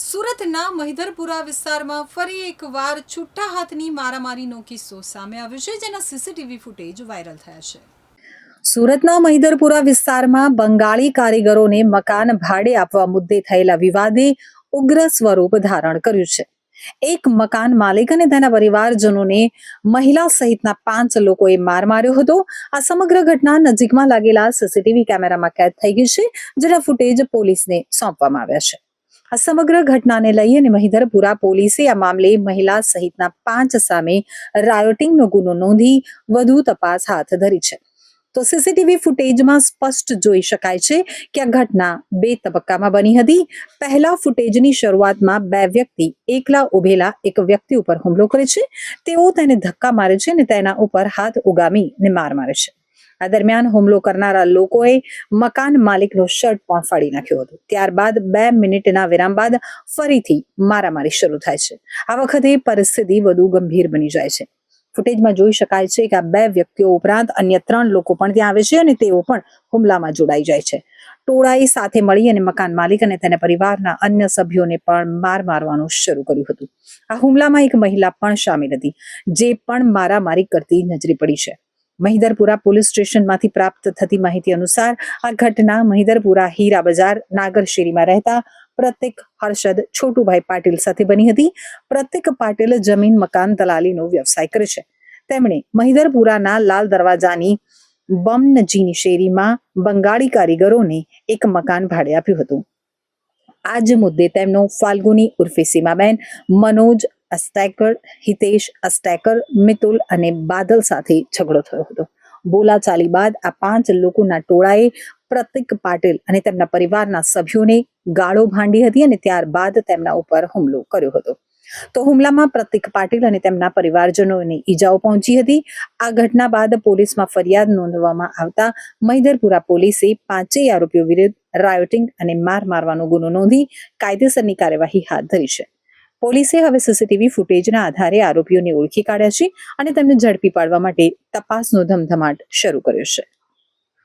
સુરતના મહિધરપુરા વિસ્તારમાં ફરી એકવાર છૂટા હાથની મારામારીનો કિસ્સો સામે આવ્યો છે, જેના સીસીટીવી ફૂટેજ વાયરલ થયા છે. સુરતના મહિધરપુરા વિસ્તારમાં બંગાળી કારીગરોને મકાન ભાડે આપવા મુદ્દે થયેલા વિવાદે ઉગ્ર સ્વરૂપ ધારણ કર્યું છે. એક મકાન માલિક અને તેના પરિવારજનોને મહિલા સહિતના પાંચ લોકોએ માર માર્યો હતો. આ સમગ્ર ઘટના નજીકમાં લાગેલા સીસીટીવી કેમેરામાં કેદ થઈ ગઈ છે, જેના ફૂટેજ પોલીસને સોંપવામાં આવ્યા છે. આ સમગ્ર ઘટનાને લઈ અને મહિધરપુરા પોલીસે આ મામલે મહિલા સહિતના પાંચ સામે રાયોટિંગનો ગુનો નોંધી વધુ તપાસ હાથ ધરી છે. તો સીસીટીવી ફૂટેજમાં સ્પષ્ટ જોઈ શકાય છે કે આ ઘટના બે તબક્કામાં બની હતી. પહેલા ફૂટેજની શરૂઆતમાં બે વ્યક્તિ એકલા ઉભેલા એક વ્યક્તિ ઉપર હુમલો કરે છે. તેઓ તેને ધક્કા મારે છે અને તેના ઉપર હાથ ઉગામી ને માર મારે છે. આ દરમિયાન હુમલો કરનારા લોકોએ મકાન માલિકનો શર્ટ પણ ફાડી નાખ્યો હતો. ત્યારબાદ બે મિનિટના વિરામ બાદ ફરીથી મારામારી શરૂ થાય છે. આ વખતે પરિસ્થિતિ વધુ ગંભીર બની જાય છે. ફૂટેજમાં જોઈ શકાય છે કે આ બે વ્યક્તિઓ ઉપરાંત અન્ય ત્રણ લોકો પણ ત્યાં આવે છે અને તેઓ પણ હુમલામાં જોડાઈ જાય છે. ટોળાએ સાથે મળી અને મકાન માલિક અને તેના પરિવારના અન્ય સભ્યોને પણ માર મારવાનું શરૂ કર્યું હતું. આ હુમલામાં એક મહિલા પણ સામેલ હતી, જે પણ મારામારી કરતી નજરે પડી છે. મહિધરપુરા પોલીસ સ્ટેશનમાંથી પ્રાપ્ત થતી માહિતી અનુસાર આ ઘટના મહિદરપુરા હીરા બજાર નાગરશેરીમાં રહેતા પ્રત્યેક હર્ષદ છોટુભાઈ પાટીલ સાથે બની હતી. પ્રત્યેક પાટીલ જમીન, મકાન, દલાલીનો વ્યવસાય કરે છે. તેમણે મહિદરપુરાના લાલ દરવાજાની બમનજીની શેરીમાં બંગાળી કારીગરોને એક મકાન ભાડે આપ્યું હતું. આ જ મુદ્દે તેમનો ફાલ્ગુની ઉર્ફે સીમાબેન મનોજ અસ્ટેકર હિતેશ અસ્ટેકર મિતુલ અને બાદલ સાથે ઝઘડો થયો હતો. બોલાચાલી બાદ આ પાંચ લોકોના ટોળાએ પ્રતિક પાટીલ અને તેમના પરિવારના સભ્યોને ગાળો ભાંડી હતી અને ત્યારબાદ તેમના ઉપર હુમલો કર્યો હતો. તો હુમલામાં પ્રતિક પાટીલ અને તેમના પરિવારજનોને ઈજાઓ પહોંચી હતી. આ ઘટના બાદ પોલીસમાં ફરિયાદ નોંધવામાં આવતા મહિધરપુરા પોલીસે પાંચેય આરોપીઓ વિરુદ્ધ રાયોટિંગ અને માર મારવાનો ગુનો નોંધી કાયદેસરની કાર્યવાહી હાથ ધરી છે. પોલીસે હવે સીસીટીવી ફૂટેજના આધારે આરોપીઓને ઓળખી કાઢ્યા છે અને તેમને ઝડપી પાડવા માટે તપાસનો ધમધમાટ શરૂ કર્યો છે.